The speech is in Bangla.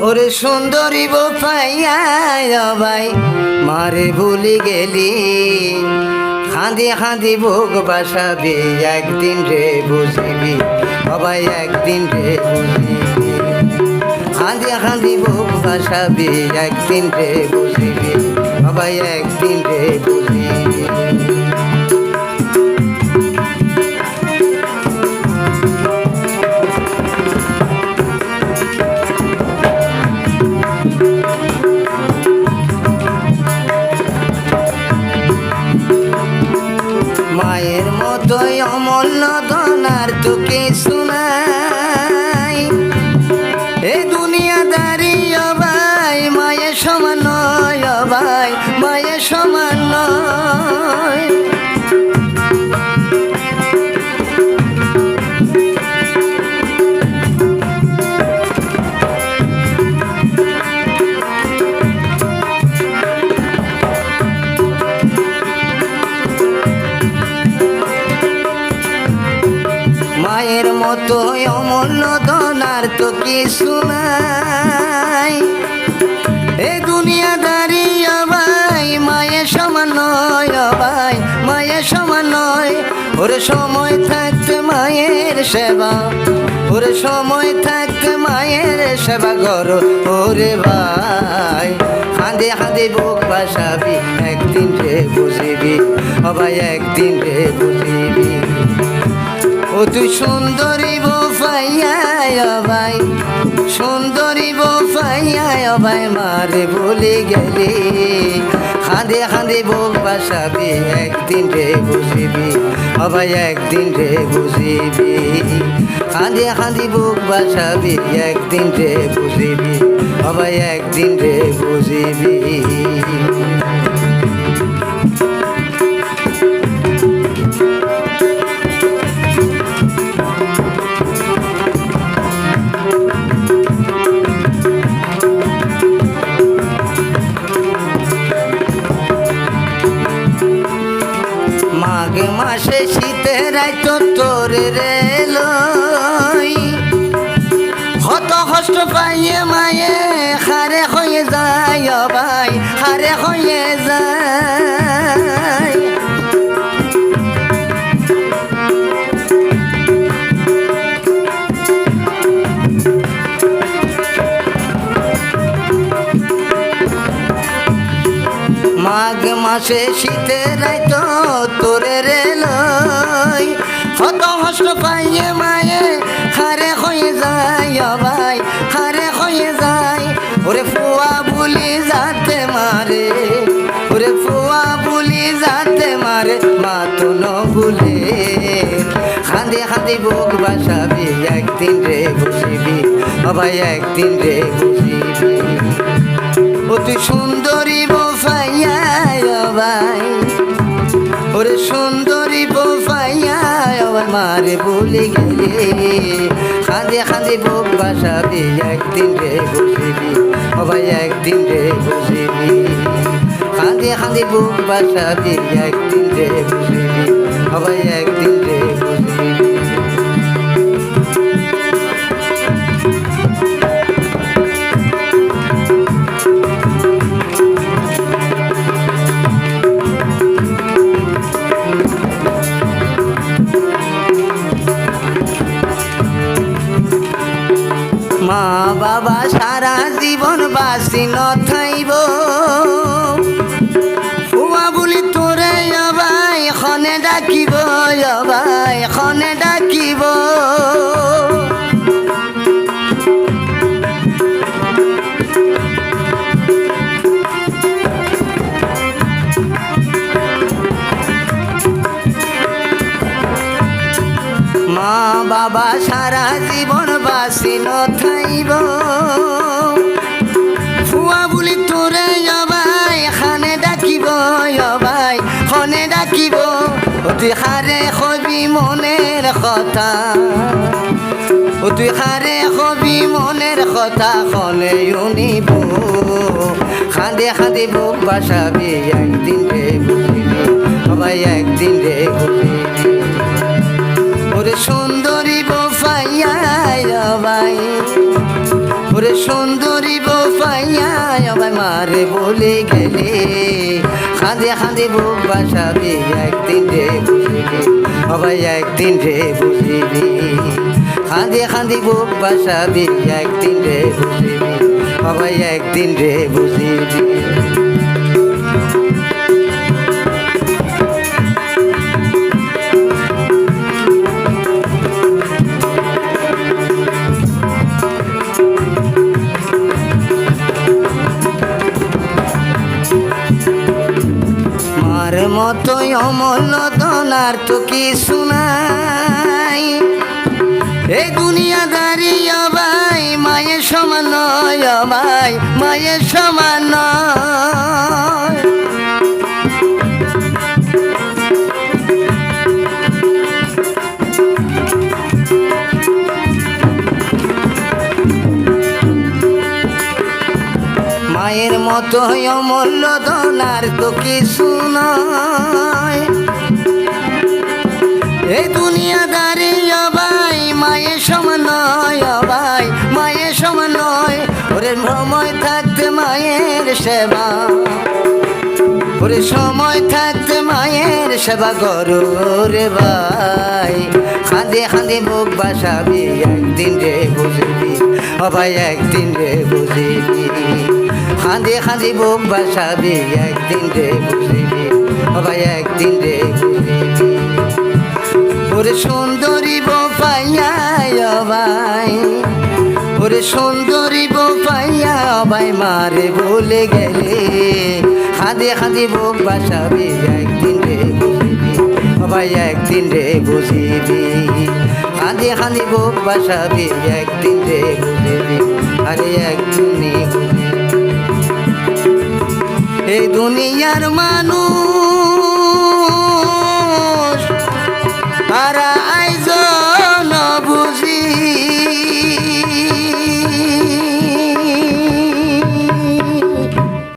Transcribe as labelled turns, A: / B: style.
A: ওরে সুন্দরী বোফাইয়া ভাই, মারে ভুলি গেলি। খাঁদি খাঁদি ভোগ বাসাবি, একদিন রে বুঝিবি সবাই একদিন রে বুঝিবি। খাঁদি খাঁদি ভোগ বাসাবি, একদিন রে বুঝিবি সবাই একদিন রে বুঝিবি। তো কিছু মায়ের মতো অমূল্য ধনার তো কিছু নাই। এ দুনিয়া দাঁড়িয়ে ভাই মায়ের সমান নয় ভাই মায়ের সমান নয়। ওরে সময় থাকতে মায়ের সেবা, ওরে সময় থাকতে মায়ের সেবা করো ওরে ভাই। হাঁদে হাঁদে বুক বাসাবি একদিন রে বুঝিবি, অবাই একদিন রে ও তুই সুন্দরী বোফাইয়া ভাই সুন্দরী বোফাইয়া ভাই মারে বলে গেলি। খাঁদে খাঁদে বুক বাসাবি, একদিন রে বুঝিবি ভাই একদিন রে বুঝিবি। খাঁদে খাঁদে বুক বাসাবি, একদিন রে বুঝিবি ভাই একদিন রে বুঝিবি। রাইত তোর রে হত কষ্ট পাইয়ে মায়ে হারে হয়ে যায় ভাই হারে হয়ে যায়। মাঘ মাসে শীতের রাইত যায় ও ভাই, হারে হয়ে যায় ওরে ফুয়া বুলি যাতে মারে, ওরে ফুয়া বুলি যাতে মারে মা তো ন ভুলে খাঁদে খাঁদে বুক বাসাবি, একদিন রে ও ভাই একদিন রে বসিবি। অতি সুন্দরী বোফাইয়া ভাই। ওরে সুন্দরী বোফাইয়া, আমার মারে বলে গেলে। খাঁদে খাঁদে বোক বাসাবি, একদিন রে বসিবি। ভাই, একদিন রে বসিবি। খাঁদে খাঁদে বোক বাসাবি, একদিন রে বসিবি। ভাই, একদিন রে বাবা সারা জীবন বাসি নথাইব। ফুয়া বুলি তোরে আবাই খনে ডাকিব। বাবা সারা জীবন বাসি নথাইব। ফুয়া বুলি তোরে অবাই, খানে ডাকিব অবাই, খনে ডাকিব তুই হারে কবি মনের কথা। তুই হারে কবি মনের কথা খনে শুনিব। খাঁদে খাঁদে বুক বাসাবি, একদিন রে বুঝিবি সবাই একদিন রে বুঝিবি ওরে সুন্দরী বোফাইয়া ভাই ওরে সুন্দরী বউ পাইয়া আবার মারে বলে গেলে। খাঁদে খাঁদে বুক বাসাবি একদিন রে বুঝিবি সবাই একদিন রে বুঝিবি খাঁদে খাঁদে বুক বাসাবি একদিন রে বুঝিবি সবাই একদিন রে বুঝিবি মতোই অমল দনার তো কিছু নাই এই দুনিয়া দাঁড়িয়ে ভাই মায়ের সমান নয় ভাই মায়ের সমান মতো অমূল্য দনার তো কিছু নয় এই দুনিয়া দাঁড়িয়ে ভাই মায়ের সমান নয় ভাই মায়ের সমান নয়। ওরে সময় থাকতে মায়ের সেবা। ওরে সময় থাকতে মায়ের সেবা করো রে ভাই। খাঁদে খাঁদে মুখ বাসাবি, একদিন রে বুঝবি। ভাই একদিন রে বুঝবি খাঁদে খাঁদে বুক বাসাবি একদিন রে বুঝবি ভাই একদিন রে বুঝবি ওরে সুন্দরী বউ পাইয়া ভাই ওরে সুন্দরী বউ পাইয়া ভাই মারে বলে গেলে। হাঁদে হাঁদে বুক বাসাবি একদিন ভাই একদিন রে বুঝিবি? হাঁদে খালি বুক বাসাবি, একদিন রে বুঝিবি? আরে একদিন এই দুনিয়ার মানুষ